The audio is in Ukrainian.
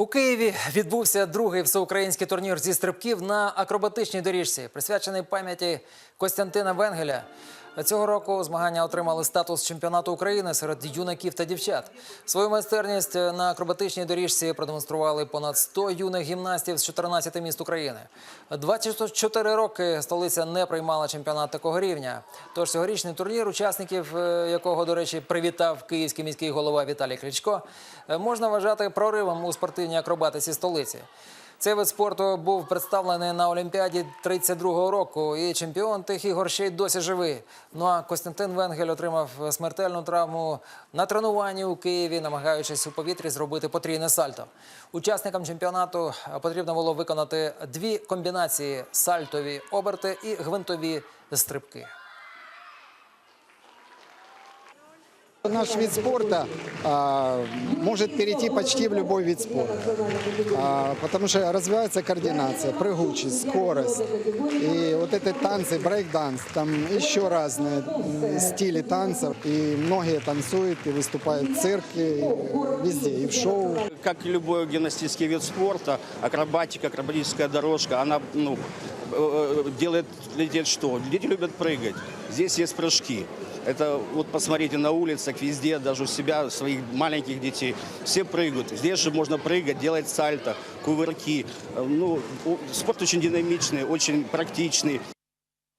У Києві відбувся другий всеукраїнський турнір зі стрибків на акробатичній доріжці, присвячений пам'яті Костянтина Венгеля. Цього року змагання отримали статус чемпіонату України серед юнаків та дівчат. Свою майстерність на акробатичній доріжці продемонстрували понад 100 юних гімнастів з 14 міст України. 24 роки столиця не приймала чемпіонат такого рівня. Тож цьогорічний турнір, учасників е, якого, до речі, привітав київський міський голова Віталій Кличко, е, можна вважати проривом у спортивній акробатиці столиці. Цей вид спорту був представлений на Олімпіаді 32-го року, і чемпіон тих ігор ще й досі живий. Ну а Костянтин Венгель отримав смертельну травму на тренуванні у Києві, намагаючись у повітрі зробити потрійне сальто. Учасникам чемпіонату потрібно було виконати дві комбінації: сальтові оберти і гвинтові стрибки. Наш вид спорта а, может перейти почти в любой вид спорта, А, потому что развивается координация, прыгучесть, скорость. И вот эти танцы, брейк-данс, там еще разные стили танцев. И многие танцуют и выступают в цирке, и везде, и в шоу. Как и любой гимнастический вид спорта, акробатика, акробатическая дорожка, она ну, э, делает людей что? Дети любят прыгать. Здесь есть прыжки. Это вот посмотрите на улицах, везде, даже у себя, своих маленьких детей. Все прыгают. Здесь же можно прыгать, делать сальто, кувырки. Э, Ну, у- спорт очень динамичный, очень практичный.